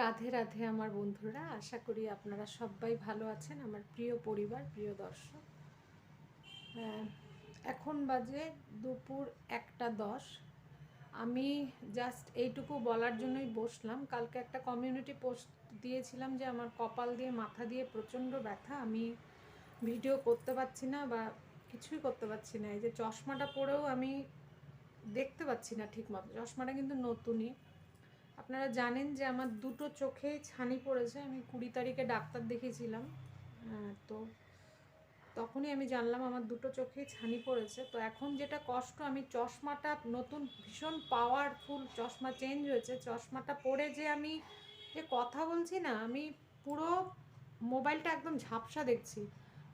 রাধে রাধে আমার বন্ধুরা, আশা করি আপনারা সবাই ভালো আছেন, আমার প্রিয় পরিবার, প্রিয় দর্শক। এখন বাজে দুপুর একটা দশ। আমি জাস্ট এইটুকু বলার জন্যই বসলাম। কালকে একটা কমিউনিটি পোস্ট দিয়েছিলাম যে আমার কপাল দিয়ে, মাথা দিয়ে প্রচণ্ড ব্যথা। আমি ভিডিও করতে পারছি না বা কিছুই করতে পারছি না। এই যে চশমাটা পরেও আমি দেখতে পাচ্ছি না ঠিক মতো চশমাটা কিন্তু নতুনই। আপনারা জানেন যে আমার দুটো চোখেই ছানি পড়েছে, আমি কুড়ি তারিখে ডাক্তার দেখিয়েছিলাম তো তখনই আমি জানলাম আমার দুটো চোখেই ছানি পড়েছে। তো এখন যেটা কষ্ট, আমি চশমাটা নতুন ভীষণ পাওয়ারফুল চশমা চেঞ্জ হয়েছে। চশমাটা পরে যে আমি যে কথা বলছি না, আমি পুরো মোবাইলটা একদম ঝাপসা দেখছি।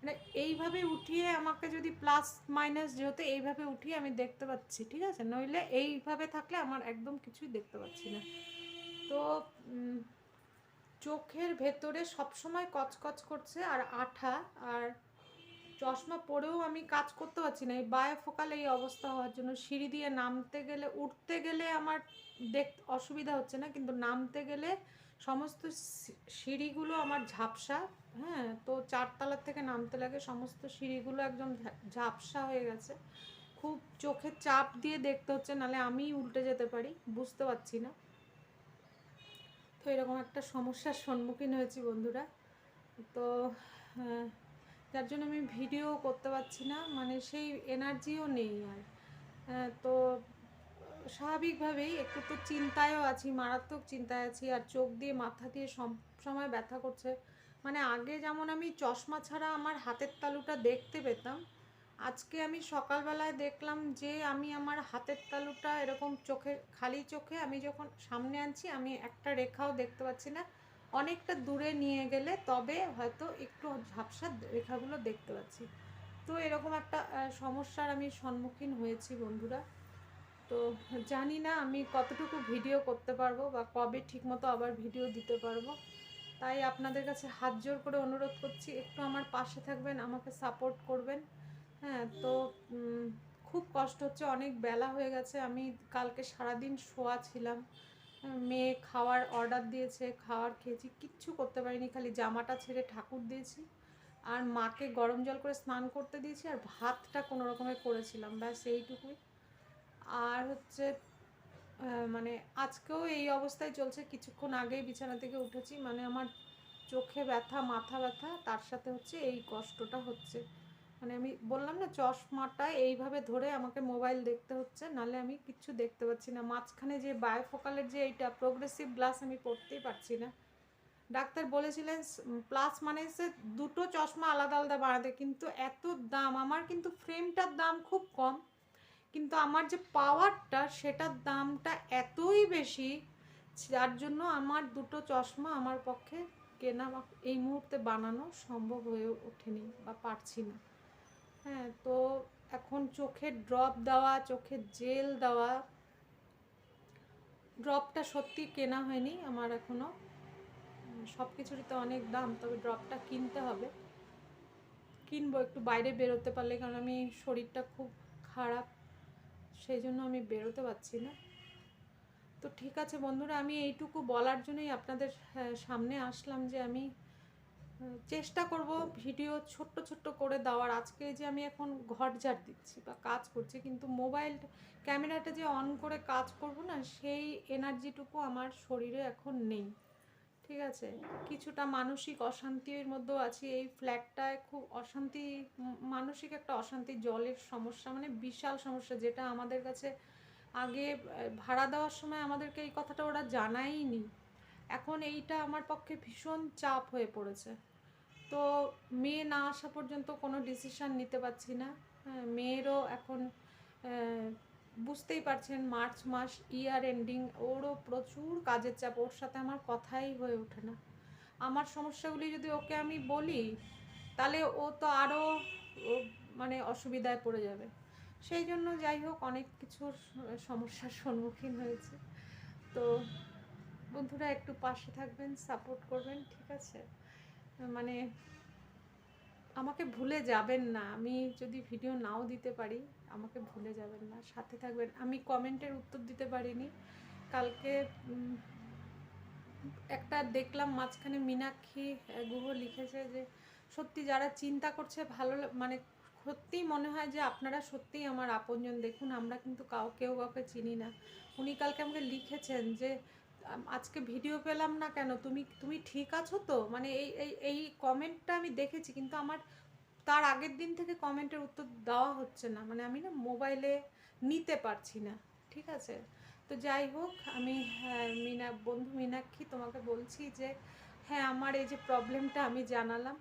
মানে এইভাবে উঠিয়ে আমাকে যদি প্লাস মাইনাস যেহেতু এইভাবে উঠিয়ে আমি দেখতে পাচ্ছি, ঠিক আছে? নইলে এইভাবে থাকলে আমার একদম কিছুই দেখতে পাচ্ছি না। তো চোখের ভেতরে সবসময় কচকচ করছে আর আঠা আর চশমা পরেও আমি কাজ করতে পারছি না। এই বায়োফোকাল এই অবস্থা হওয়ার জন্য সিঁড়ি দিয়ে নামতে গেলে, উঠতে গেলে আমার দেখ, অসুবিধা হচ্ছে না। কিন্তু নামতে গেলে সমস্ত সিঁড়িগুলো আমার ঝাপসা হ্যাঁ তো চারতলার থেকে নামতে লাগে সমস্ত সিঁড়িগুলো একদম ঝাপসা হয়ে গেছে। খুব চোখে চাপ দিয়ে দেখতে হচ্ছে নালে আমিই উল্টে যেতে পারি বুঝতে পারছি না। তো এরকম একটা সমস্যার সম্মুখীন হয়েছি বন্ধুরা। তো আহ, যার জন্য আমি ভিডিও করতে পারছি না মানে সেই এনার্জিও নেই আর। আহ, তো স্বাভাবিকভাবেই একটু তো চিন্তায়ও আছি, মারাত্মক চিন্তায় আছি আর চোখ দিয়ে মাথা দিয়ে সব সময় ব্যথা করছে। মানে আগে যেমন আমি চশমা ছাড়া আমার হাতের তালুটা দেখতে পেতাম, আজকে আমি সকালবেলায় দেখলাম যে আমি আমার হাতের তালুটা এরকম চোখে, খালি চোখে আমি যখন সামনে আনছি, আমি একটা রেখাও দেখতে পাচ্ছি না। অনেকটা দূরে নিয়ে গেলে তবে হয়তো একটু ঝাপসা রেখাগুলো দেখতে পাচ্ছি। তো এরকম একটা সমস্যার আমি সম্মুখীন হয়েছি বন্ধুরা। তো জানি না আমি কতটুকু ভিডিও করতে পারব বা কবে ঠিকমতো আবার ভিডিও দিতে পারব। তাই আপনাদের কাছে হাত জোর করে অনুরোধ করছি, একটু আমার পাশে থাকবেন, আমাকে সাপোর্ট করবেন। হ্যাঁ তো খুব কষ্ট হচ্ছে, অনেক বেলা হয়ে গেছে, আমি কালকে সারাদিন শোয়া ছিলাম। মেয়ে খাওয়ার অর্ডার দিয়েছে, খাওয়ার খেয়েছি, কিচ্ছু করতে পারিনি, খালি জামাটা ছেড়ে ঠাকুর দিয়েছি। আর মাকে গরম জল করে স্নান করতে দিয়েছি, আর ভাতটা কোনো রকমে করেছিলাম, ব্যাস এইটুকুই। আর হচ্ছে মানে আজকেও এই অবস্থায় চলছে। কিছুক্ষণ আগেই বিছানা থেকে উঠেছি মানে আমার চোখে ব্যথা, মাথা ব্যথা, তার সাথে হচ্ছে এই কষ্টটা হচ্ছে। মানে আমি বললাম না, চশমাটা এইভাবে ধরে আমাকে মোবাইল দেখতে হচ্ছে, নালে আমি কিচ্ছু দেখতে পাচ্ছি না। মাঝখানে যে বায়োফোকালের যে এইটা প্রোগ্রেসিভ গ্লাস আমি পড়তেই পারছি না। ডাক্তার বলেছিলেন প্লাস মানে সে দুটো চশমা আলাদা আলাদা বানাতে, কিন্তু এত দাম, আমার কিন্তু ফ্রেমটার দাম খুব কম। কিন্তু আমার যে পাওয়ারটা সেটার দামটা এতই বেশি, যার জন্য আমার দুটো চশমা আমার পক্ষে কেনা এই মুহূর্তে বানানো সম্ভব হয়ে ওঠেনি বা পারছি না। হ্যাঁ তো এখন চোখে ড্রপ দেওয়া, চোখে জেল দেওয়া ড্রপটা সত্যি কেনা হয়নি আমার এখনও। সব কিছুরই তো অনেক দাম, তবে ড্রপটা কিনতে হবে। কিনবো, একটু বাইরে বেরোতে পারলে, কারণ আমি শরীরটা খুব খারাপ সেই জন্য আমি বেরোতে পারছি না। তো ঠিক আছে বন্ধুরা, আমি এইটুকু বলার জন্যই আপনাদের সামনে আসলাম যে আমি চেষ্টা করব ভিডিও ছোট্ট ছোট্ট করে দেওয়ার। আজকে যে আমি এখন ঘর ঝাড় দিচ্ছি বা কাজ করছি, কিন্তু মোবাইল ক্যামেরাটা যে অন করে কাজ করব না, সেই এনার্জিটুকু আমার শরীরে এখন নেই। ঠিক আছে? কিছুটা মানসিক অশান্তির মধ্যেও আছি। এই ফ্ল্যাটটায় খুব অশান্তি মানসিক একটা অশান্তি জলের সমস্যা মানে বিশাল সমস্যা যেটা আমাদের কাছে আগে ভাড়া দেওয়ার সময় আমাদেরকে এই কথাটা ওরা জানায়নি এখন এইটা আমার পক্ষে ভীষণ চাপ হয়ে পড়েছে। তো মেয়ে না আসা পর্যন্ত কোনো ডিসিশন নিতে পারছি না। হ্যাঁ, মেয়েরও এখন বুঝতেই পারছেন, মার্চ মাস ইয়ার এন্ডিং, ওরও প্রচুর কাজের চাপ, ওর সাথে আমার কথাই হয়ে ওঠে না। আমার সমস্যাগুলি যদি ওকে আমি বলি, তাহলে ও তো আরও মানে অসুবিধায় পড়ে যাবে। সেই জন্য যাই হোক, অনেক কিছুর সমস্যার সম্মুখীন হয়েছে। তো বন্ধুরা, একটু পাশে থাকবেন সাপোর্ট করবেন, ঠিক আছে? মানে আমাকে ভুলে যাবেন না। আমি যদি ভিডিও নাও দিতে পারি, আমাকে ভুলে যাবেন না। সাথে থাকবেন। আমি কমেন্টের উত্তর দিতে পারিনি। কালকে একটা দেখলাম মাঝখানে মীনাক্ষী গুহ লিখেছে যে, সত্যি যারা চিন্তা করছে ভালো মানে সত্যিই মনে হয় যে আপনারা সত্যিই আমার আপনজন। দেখুন, আমরা কিন্তু কাউ, কেউ কাউকে চিনি না। উনি কালকে আমাকে লিখেছেন যে আজকে ভিডিও পেলাম না কেন? তুমি তুমি ঠিক আছো তো? মানে এই এই এই কমেন্টটা আমি দেখেছি কিন্তু আমার তার আগের দিন থেকে কমেন্টের উত্তর দেওয়া হচ্ছে না। মানে আমি না মোবাইলে নিতে পারছি না ঠিক আছে? তো যাই হোক আমি হ্যাঁ, মিনা বন্ধু মীনাক্ষী তোমাকে বলছি যে হ্যাঁ আমার এই যে প্রবলেমটা আমি জানালাম।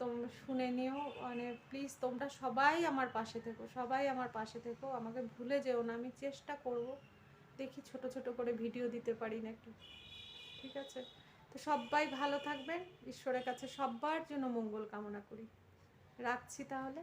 তোমরা শুনে নিও মানে প্লিজ তোমরা সবাই আমার পাশে থেকো সবাই আমার পাশে থেকো আমাকে ভুলে যেও না আমি চেষ্টা করব। দেখি ছোট ছোট করে ভিডিও দিতে পারি নাকি। ঠিক আছে? তো সবাই ভালো থাকবেন। ঈশ্বরের কাছে সবার জন্য মঙ্গল কামনা করি। রাখছি তাহলে।